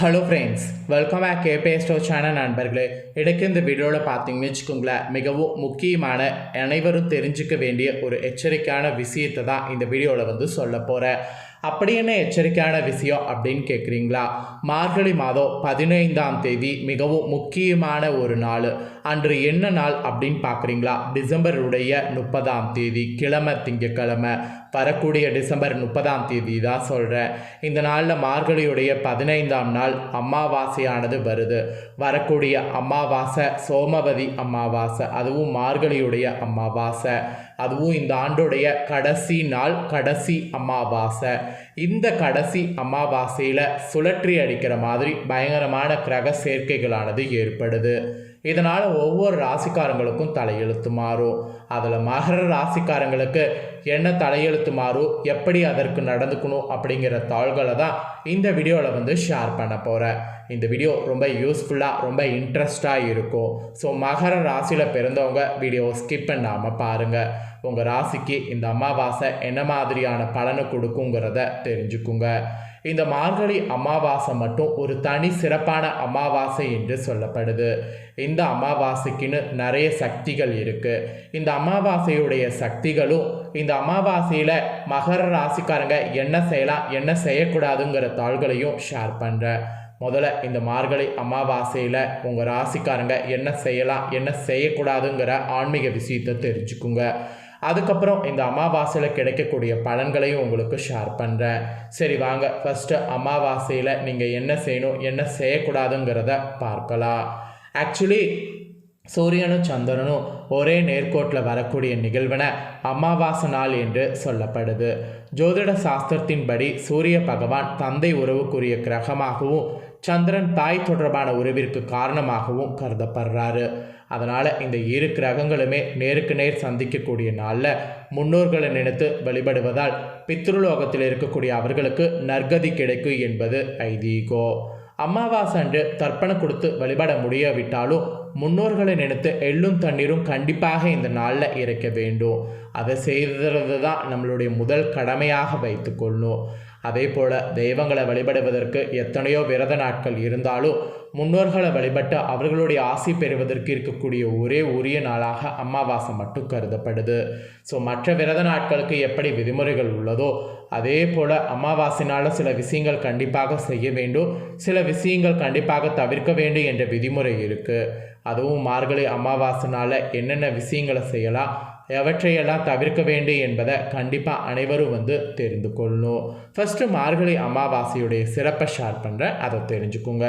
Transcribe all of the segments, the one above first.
Hello friends welcome back கேபே ஸ்டோ channel நண்பர்களே. எனக்கு இந்த வீடியோவில் பார்த்தீங்கன்னு வச்சுக்கோங்களேன் மிகவும் முக்கியமான அனைவரும் தெரிஞ்சுக்க வேண்டிய ஒரு எச்சரிக்கையான விஷயத்தை தான் இந்த வீடியோவில் வந்து சொல்ல போகிறேன் அப்படி என்ன எச்சரிக்கையான விஷயம் அப்படின்னு கேட்குறீங்களா மார்கழி மாதம் பதினைந்தாம் தேதி மிகவும் முக்கியமான ஒரு நாள். அன்று என்ன நாள் அப்படின்னு பார்க்குறீங்களா டிசம்பருடைய முப்பதாம் தேதி கிழமை திங்கக்கிழமை வரக்கூடிய டிசம்பர் முப்பதாம் தேதி தான் சொல்கிறேன் இந்த நாளில் மார்கழியுடைய பதினைந்தாம் நாள் அமாவாசையானது வருது. வரக்கூடிய அமாவாசை சோமவதி அமாவாசை அதுவும் மார்கழியுடைய அமாவாசை. அதுவும் இந்த ஆண்டுடைய கடைசி நாள் கடைசி அமாவாசை. இந்த கடைசி அமாவாசையில் சுழற்றி அடிக்கிற மாதிரி பயங்கரமான கிரக சேர்க்கைகளானது ஏற்படுது. இதனால் ஒவ்வொரு ராசிக்காரங்களுக்கும் தலையெழுத்து மாறும். அதில் மகர ராசிக்காரங்களுக்கு என்ன தலையெழுத்து மாறும்? எப்படி அதற்கு நடந்துக்கணும்? அப்படிங்கிற தாள்களை தான் இந்த வீடியோவில் வந்து ஷேர் பண்ண போகிறேன் இந்த வீடியோ ரொம்ப யூஸ்ஃபுல்லாக ரொம்ப இன்ட்ரெஸ்டாக இருக்கும். ஸோ மகர ராசியில் பிறந்தவங்க வீடியோ ஸ்கிப் பண்ணாமல் பாருங்கள் உங்கள் ராசிக்கு இந்த அமாவாசை என்ன மாதிரியான பலனை கொடுக்குங்கிறத தெரிஞ்சுக்குங்க. இந்த மார்கழி அமாவாசை மட்டும் ஒரு தனி சிறப்பான அமாவாசை என்று சொல்லப்படுது. இந்த அமாவாசைக்குன்னு நிறைய சக்திகள் இருக்குது இந்த அமாவாசையுடைய சக்திகளும் இந்த அமாவாசையில் மகர ராசிக்காரங்க என்ன செய்யலாம் என்ன செய்யக்கூடாதுங்கிற தாள்களையும் ஷேர் பண்ணுறேன் முதல்ல இந்த மார்கழி அமாவாசையில் உங்கள் ராசிக்காரங்க என்ன செய்யலாம் என்ன செய்யக்கூடாதுங்கிற ஆன்மீக விஷயத்தை தெரிஞ்சுக்குங்க. அதுக்கப்புறம் இந்த அமாவாசையில் கிடைக்கக்கூடிய பலன்களையும் உங்களுக்கு ஷேர் பண்ணுறேன் சரி வாங்க. ஃபஸ்ட்டு அமாவாசையில் நீங்கள் என்ன செய்யணும் என்ன செய்யக்கூடாதுங்கிறத பார்க்கலாம். ஆக்சுவலி சூரியனும் சந்திரனும் ஒரே நேர்கோட்டில் வரக்கூடிய நிகழ்வன அமாவாசை நாள் என்று சொல்லப்படுது. ஜோதிட சாஸ்திரத்தின்படி சூரிய பகவான் தந்தை உறவுக்குரிய கிரகமாகவும் சந்திரன் தாய் தொடர்பான உறவிற்கு காரணமாகவும் கருதப்படுறாரு. அதனால் இந்த இரு கிரகங்களுமே நேருக்கு நேர் சந்திக்கக்கூடிய நாளில் முன்னோர்களை நினைத்து வழிபடுவதால் பித்ருலோகத்தில் இருக்கக்கூடிய அவர்களுக்கு நற்கதி கிடைக்கும் என்பது ஐதீகோ. அமாவாசை அன்று தர்ப்பணம் கொடுத்து வழிபட முடியாவிட்டாலும் முன்னோர்களை நினைத்து எள்ளும் தண்ணீரும் கண்டிப்பாக இந்த நாளில் இறைக்க வேண்டும். அதை செய்கிறது தான் நம்மளுடைய முதல் கடமையாக வைத்துக்கொள்ளும். அதே போல் தெய்வங்களை வழிபடுவதற்கு எத்தனையோ விரத நாட்கள் இருந்தாலும் முன்னோர்களை வழிபட்டு அவர்களுடைய ஆசை பெறுவதற்கு இருக்கக்கூடிய ஒரே உரிய நாளாக அமாவாசை மட்டும் கருதப்படுது. ஸோ மற்ற விரத நாட்களுக்கு எப்படி விதிமுறைகள் உள்ளதோ அதே போல் அமாவாசைனால் சில விஷயங்கள் கண்டிப்பாக செய்ய வேண்டும். சில விஷயங்கள் கண்டிப்பாக தவிர்க்க வேண்டும் என்ற விதிமுறை இருக்குது அதுவும் மார்கழி அமாவாசைனால் என்னென்ன விஷயங்களை செய்யலாம் எவற்றையெல்லாம் தவிர்க்க வேண்டும் என்பதை கண்டிப்பாக அனைவரும் வந்து தெரிந்து கொள்ளணும். ஃபஸ்ட்டு மார்கழி அமாவாசையுடைய சிறப்பை ஷேர் பண்ணுறேன் அதை தெரிஞ்சுக்கோங்க.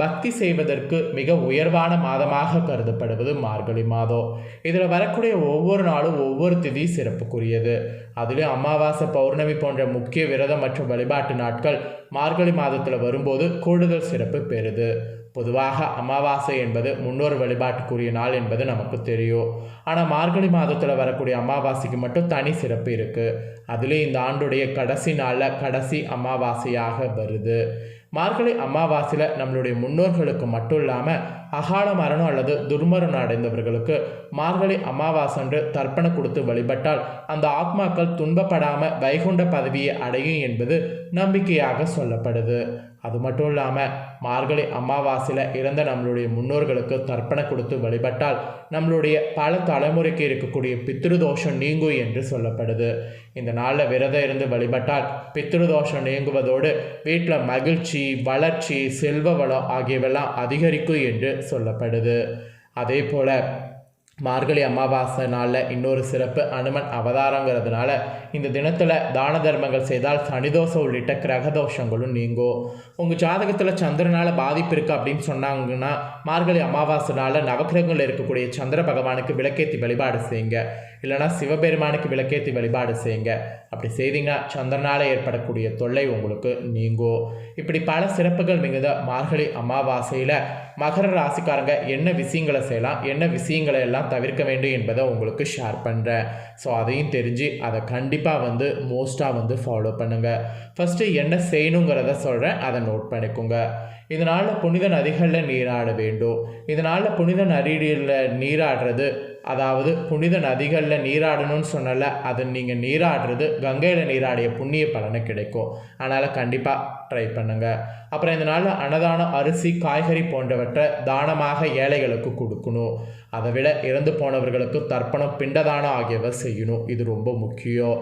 பக்தி செய்வதற்கு மிக உயர்வான மாதமாக கருதப்படுவது மார்கழி மாதம். இதில் வரக்கூடிய ஒவ்வொரு நாளும் ஒவ்வொரு திதி சிறப்புக்குரியது. அதுலேயும் அமாவாசை பௌர்ணமி போன்ற முக்கிய விரதம் மற்றும் வழிபாட்டு நாட்கள் மார்கழி மாதத்தில் வரும்போது கூடுதல் சிறப்பு பெறுது. பொதுவாக அமாவாசை என்பது முன்னோர் வழிபாட்டுக்குரிய நாள் என்பது நமக்கு தெரியும். ஆனால் மார்கழி மாதத்தில் வரக்கூடிய அமாவாசைக்கு மட்டும் தனி சிறப்பு இருக்குது அதுலேயும் இந்த ஆண்டுடைய கடைசி நாளில் கடைசி அமாவாசையாக வருது. மார்கழி அமாவாசையில் நம்மளுடைய முன்னோர்களுக்கு மட்டும் இல்லாமல் அகால மரணம் அல்லது துர்மரணம் அடைந்தவர்களுக்கு மார்கழி அமாவாசன்று தர்ப்பணம் கொடுத்து வழிபட்டால் அந்த ஆத்மாக்கள் துன்பப்படாமல் வைகுண்ட பதவியை அடையும் என்பது நம்பிக்கையாக சொல்லப்படுது. அது மட்டும் இல்லாமல் மார்கழி அமாவாசையில் இறந்த நம்மளுடைய முன்னோர்களுக்கு தர்ப்பணம் கொடுத்து வழிபட்டால் நம்மளுடைய பல தலைமுறைக்கு இருக்கக்கூடிய பித்ருதோஷம் நீங்கும் என்று சொல்லப்படுது. இந்த நாளில் விரதம் இருந்து வழிபட்டால் பித்ருதோஷம் நீங்குவதோடு வீட்டில் மகிழ்ச்சி வளர்ச்சி செல்வ வளம் ஆகியவெல்லாம் அதிகரிக்கும் என்று சொல்லப்படுது. அதே போல் மார்கழி அமாவாசை நாளில் இன்னொரு சிறப்பு அனுமன் அவதாரங்கிறதுனால இந்த தினத்தில் தான தர்மங்கள் செய்தால் சனிதோஷம் உள்ளிட்ட கிரகதோஷங்களும் நீங்கும். உங்கள் ஜாதகத்தில் சந்திரனால் பாதிப்பு இருக்குது அப்படின்னு சொன்னாங்கன்னா மார்கழி அமாவாசை நாளில் நவக்கிரகங்களில் இருக்கக்கூடிய சந்திர பகவானுக்கு விளக்கேற்றி வழிபாடு செய்யுங்க. இல்லைனா சிவபெருமானுக்கு விளக்கேற்றி வழிபாடு செய்யுங்க. அப்படி செய்தீங்கன்னா சந்திரனால் ஏற்படக்கூடிய தொல்லை உங்களுக்கு நீங்கும். இப்படி பல சிறப்புகள் மிகுந்த மார்கழி அமாவாசையில் மகர ராசிக்காரங்க என்ன விஷயங்களை செய்யலாம் என்ன விஷயங்களை எல்லாம் தவிர்க்க வேண்டும் என்பதை உங்களுக்கு ஷேர் பண்ணுறேன் ஸோ அதையும் தெரிஞ்சு அதை கண்டிப்பாக வந்து மோஸ்ட்டாக வந்து ஃபாலோ பண்ணுங்கள் ஃபஸ்ட்டு என்ன செய்யணுங்கிறத சொல்கிறேன் அதை நோட் பண்ணிக்கோங்க. இதனால் புனித நதிகளில் நீராட வேண்டும். இதனால் புனித நதிகளில் நீராடுறது அதாவது புனித நதிகளில் நீராடணும்னு சொன்னல அது நீங்கள் நீராடுறது கங்கையில் நீராடிய புண்ணிய பலனை கிடைக்கும். அதனால் கண்டிப்பாக ட்ரை பண்ணுங்கள் அப்புறம் இந்த நாளில் அன்னதானம் அரிசி காய்கறி போன்றவற்றை தானமாக ஏழைகளுக்கு கொடுக்கணும். அதை விட இறந்து போனவர்களுக்கு தர்ப்பணம் பிண்டதானம் ஆகியவை செய்யணும். இது ரொம்ப முக்கியம்.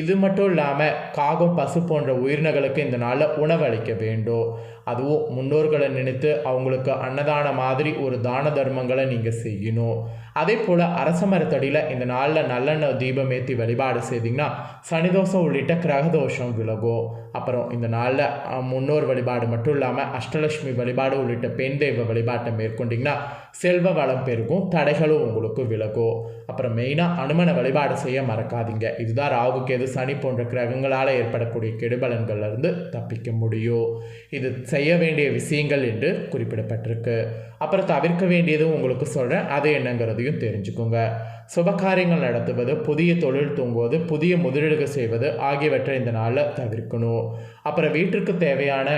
இது மட்டும் இல்லாமல் காகம் பசு போன்ற உயிரினங்களுக்கு இந்த நாளில் உணவளிக்க வேண்டும். அதுவும் முன்னோர்களை நினைத்து அவங்களுக்கு அன்னதான மாதிரி ஒரு தான தர்மங்களை நீங்கள் செய்யணும். அதே போல் அரச மரத்தடியில் இந்த நாளில் நல்லெண்ணெய் தீபம் ஏற்றி வழிபாடு செய்தீங்கன்னா சனிதோஷம் உள்ளிட்ட கிரகதோஷம் விலகும். அப்புறம் இந்த நாளில் முன்னோர் வழிபாடு மட்டும் இல்லாமல் அஷ்டலட்சுமி வழிபாடு உள்ளிட்ட பெண் தெய்வ வழிபாட்டை மேற்கொண்டிங்கன்னா செல்வ வளம் பெருகும் தடைகளும் உங்களுக்கு விலகும். அப்புறம் மெயினாக அனுமன வழிபாடு செய்ய மறக்காதீங்க. இதுதான் ராகு கேது சனி போன்ற கிரகங்களால் ஏற்படக்கூடிய கெடுபலன்கள்லேருந்து தப்பிக்க முடியும். இது செய்ய வேண்டிய விஷயங்கள் என்று குறிப்பிடப்பட்டிருக்கு. அப்புறம் தவிர்க்க வேண்டியதும் உங்களுக்கு சொல்கிறேன் அது என்னங்கிறதையும் தெரிஞ்சுக்கோங்க. சுபகாரியங்கள் நடத்துவது புதிய தொழில் தூங்குவது புதிய முதலீடுகள் செய்வது ஆகியவற்றை இந்த நாளில் தவிர்க்கணும். அப்புறம் வீட்டிற்கு தேவையான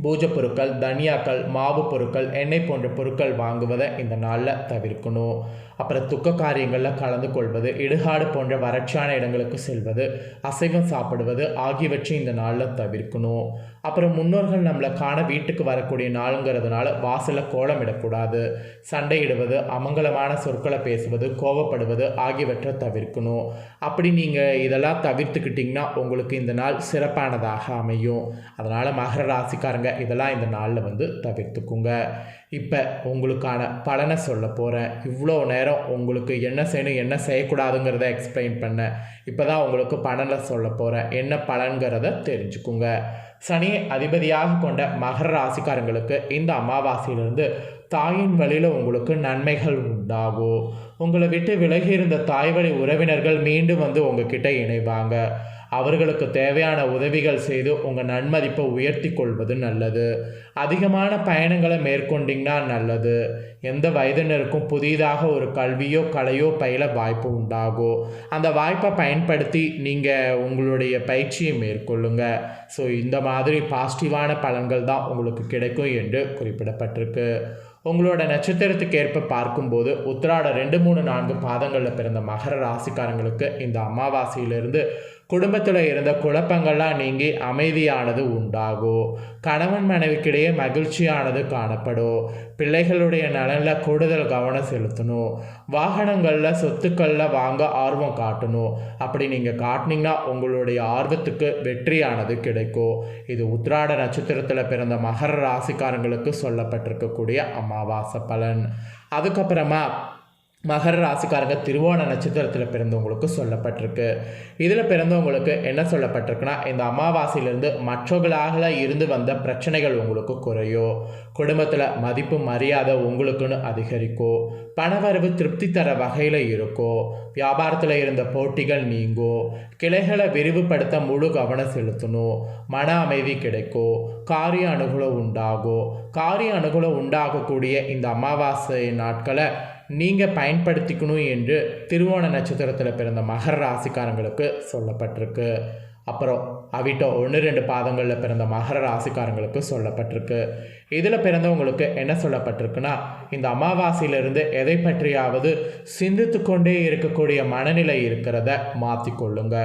பூஜை பொருட்கள் தனியாக்கள் மாவு பொருட்கள் எண்ணெய் போன்ற பொருட்கள் வாங்குவதை இந்த நாளில் தவிர்க்கணும். அப்புறம் துக்க காரியங்களில் கலந்து கொள்வது இடுகாடு போன்ற வறட்சியான இடங்களுக்கு செல்வது அசைவம் சாப்பிடுவது ஆகியவற்றை இந்த நாளில் தவிர்க்கணும். அப்புறம் முன்னோர்கள் நம்மளை காண வீட்டுக்கு வரக்கூடிய நாளுங்கிறதுனால வாசலில் கோலமிடக்கூடாது சண்டையிடுவது அமங்கலமான சொற்களை பேசுவது கோவப்படுவது ஆகியவற்றை தவிர்க்கணும். அப்படி நீங்கள் இதெல்லாம் தவிர்த்துக்கிட்டிங்கன்னா உங்களுக்கு இந்த நாள் சிறப்பானதாக அமையும். அதனால் மகர ராசிக்காரங்க இதெல்லாம் இந்த நாளில் வந்து தவிர்த்துக்குங்க. இப்போ உங்களுக்கான பலனை சொல்ல போகிறேன் இவ்வளோ நேரம் உங்களுக்கு என்ன செய்யணும் என்ன செய்யக்கூடாதுங்கிறத எக்ஸ்பிளைன் பண்ணேன். இப்போ தான் உங்களுக்கு பலனை சொல்ல போகிறேன் என்ன பலன்கிறத தெரிஞ்சுக்குங்க. சனியை அதிபதியாக கொண்ட மகர ராசிக்காரங்களுக்கு இந்த அமாவாசையிலிருந்து தாயின் வழியில் உங்களுக்கு நன்மைகள் உண்டாகும் உங்களை விட்டு விலகி இருந்த தாய் வழி உறவினர்கள் மீண்டும் வந்து உங்ககிட்ட இணைவாங்க. அவர்களுக்கு தேவையான உதவிகள் செய்து உங்கள் நன்மதிப்பை உயர்த்தி கொள்வது நல்லது. அதிகமான பயணங்களை மேற்கொண்டீங்கன்னா நல்லது. எந்த வயதினருக்கும் புதிதாக ஒரு கல்வியோ கலையோ பயில வாய்ப்பு உண்டாகும். அந்த வாய்ப்பை பயன்படுத்தி நீங்கள் உங்களுடைய பயிற்சியை மேற்கொள்ளுங்க. ஸோ இந்த மாதிரி பாசிட்டிவான பலன்கள் தான் உங்களுக்கு கிடைக்கும் என்று குறிப்பிடப்பட்டிருக்கு. உங்களோட நட்சத்திரத்துக்கு ஏற்ப பார்க்கும்போது உத்திராட ரெண்டு மூணு நான்கு பாதங்களில் பிறந்த மகர ராசிக்காரங்களுக்கு இந்த அமாவாசையிலிருந்து குடும்பத்தில் இருந்த குழப்பங்கள்லாம் நீங்கி அமைதியானது உண்டாகும் கணவன் மனைவிக்கிடையே மகிழ்ச்சியானது காணப்படும் பிள்ளைகளுடைய நலனில் கூடுதல் கவனம் செலுத்தணும் வாகனங்களில் சொத்துக்களில் வாங்க ஆர்வம் காட்டணும் அப்படி நீங்கள் காட்டினீங்கன்னா உங்களுடைய ஆர்வத்துக்கு வெற்றியானது கிடைக்கும் இது உத்ராட நட்சத்திரத்தில் பிறந்த மகர ராசிக்காரங்களுக்கு சொல்லப்பட்டிருக்கக்கூடிய அமாவாசை பலன். அதுக்கப்புறமா மகர ராசிக்காரங்க திருவோண நட்சத்திரத்தில் பிறந்தவங்களுக்கு சொல்லப்பட்டிருக்கு. இதில் பிறந்தவங்களுக்கு என்ன சொல்லப்பட்டிருக்குன்னா இந்த அமாவாசையிலிருந்து மற்றவர்களாக இருந்து வந்த பிரச்சனைகள் உங்களுக்கு குறையும் குடும்பத்தில் மதிப்பு மரியாதை உங்களுக்குன்னு அதிகரிக்கும் பணவரவு திருப்தி தர வகையில் இருக்கும் வியாபாரத்தில் இருந்த போட்டிகள் நீங்கும் கிளைகளை விரிவுபடுத்த முழு கவனம் செலுத்தணும் மன அமைதி கிடைக்கும் காரிய அனுகூலம் உண்டாகும் காரிய அனுகூலம் உண்டாகக்கூடிய இந்த அமாவாசை நாட்களை நீங்கள் பயன்படுத்திக்கணும் என்று திருவோண நட்சத்திரத்தில் பிறந்த மகர ராசிக்காரங்களுக்கு சொல்லப்பட்டிருக்கு. அப்புறம் அவிட்டோ ஒன்று ரெண்டு பாதங்களில் பிறந்த மகர ராசிக்காரங்களுக்கு சொல்லப்பட்டிருக்கு. இதில் பிறந்தவங்களுக்கு என்ன சொல்லப்பட்டிருக்குன்னா இந்த அமாவாசையிலிருந்து எதை பற்றியாவது சிந்தித்து கொண்டே இருக்கக்கூடிய மனநிலை இருக்கிறத மாற்றிக்கொள்ளுங்க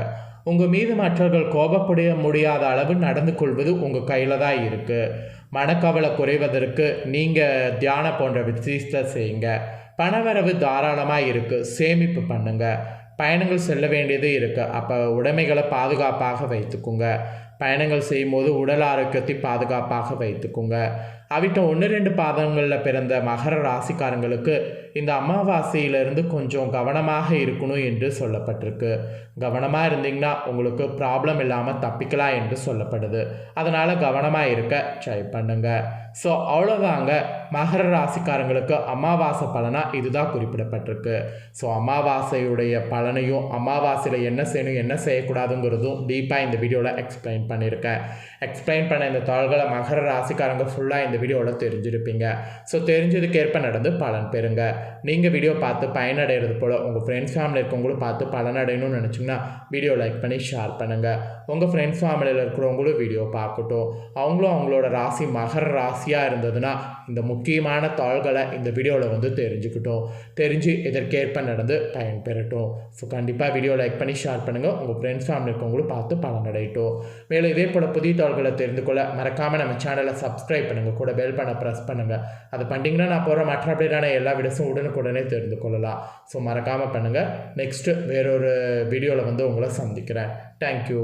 உங்கள் மீது மற்றவர்கள் கோபப்பட முடியாத அளவு நடந்து கொள்வது உங்கள் கையில் தான் இருக்குது மனக்கவலை குறைவதற்கு நீங்கள் தியானம் போன்ற விஷயத்தை செய்யுங்க. பணவரவு தாராளமாக இருக்குது சேமிப்பு பண்ணுங்கள் பயணங்கள் செல்ல வேண்டியது இருக்குது அப்போ உடைமைகளை பாதுகாப்பாக வைத்துக்குங்க. பயணங்கள் செய்யும்போது உடல் ஆரோக்கியத்தை பாதுகாப்பாக வைத்துக்கோங்க. அவிட்ட ஒன்று ரெண்டு பாதங்களில் பிறந்த மகர ராசிக்காரங்களுக்கு இந்த அமாவாசையிலிருந்து கொஞ்சம் கவனமாக இருக்கணும் என்று சொல்லப்பட்டிருக்கு. கவனமாக இருந்தீங்கன்னா உங்களுக்கு ப்ராப்ளம் இல்லாமல் தப்பிக்கலாம் என்று சொல்லப்படுது. அதனால் கவனமாக இருக்க ட்ரை பண்ணுங்க. ஸோ அவ்வளோதாங்க மகர ராசிக்காரங்களுக்கு அமாவாசை பலனாக இதுதான் குறிப்பிடப்பட்டிருக்கு. ஸோ அமாவாசையுடைய பலனையும் அமாவாசையில் என்ன செய்யணும் என்ன செய்யக்கூடாதுங்கிறதும் டீப்பாக இந்த வீடியோவில் எக்ஸ்பிளைன் பண்ணியிருக்கேன் எக்ஸ்பிளைன் பண்ண இந்த தாள்களை மகர ராசிக்காரங்க ஃபுல்லாக இந்த வீடியோவில் தெரிஞ்சிருப்பீங்க. ஸோ தெரிஞ்சதுக்கேற்ப நடந்து பலன் பெறுங்க. நீங்கள் வீடியோ பார்த்து பயனடைகிறது போல் உங்கள் ஃப்ரெண்ட்ஸ் ஃபேமிலி இருக்கவங்களும் பார்த்து பலனடையணும்னு நினச்சிங்கன்னா வீடியோ லைக் பண்ணி ஷேர் பண்ணுங்கள் உங்கள் ஃப்ரெண்ட்ஸ் ஃபேமிலியில் இருக்கிறவங்களும் வீடியோ பார்க்கட்டும். அவங்களும் அவங்களோட ராசி மகர ராசியாக இருந்ததுன்னா இந்த முக்கியமான தாள்களை இந்த வீடியோவில் வந்து தெரிஞ்சுக்கிட்டோம். தெரிஞ்சு இதற்கேற்ப நடந்து பயன் பெறட்டும். ஸோ கண்டிப்பாக வீடியோ லைக் பண்ணி ஷேர் பண்ணுங்கள் உங்கள் ஃப்ரெண்ட்ஸ் ஃபேமிலி இருக்கவங்களும் பார்த்து பலனடையட்டும். மேலும் இதே போல் புதிய தகவல்களை தெரிந்து கொள்ள மறக்காமல் நம்ம சேனலை சப்ஸ்கிரைப் பண்ணுங்கள் கூட பெல் பண்ண ப்ரெஸ் பண்ணுங்கள் அதை பண்ணிங்கன்னா நான் போகிற மற்ற அப்படியான எல்லா வீடியோஸும் உடனுக்குடனே தெரிந்து கொள்ளலாம். ஸோ மறக்காமல் பண்ணுங்கள் நெக்ஸ்ட்டு வேறொரு வீடியோவில் வந்து உங்களை சந்திக்கிறேன். தேங்க்யூ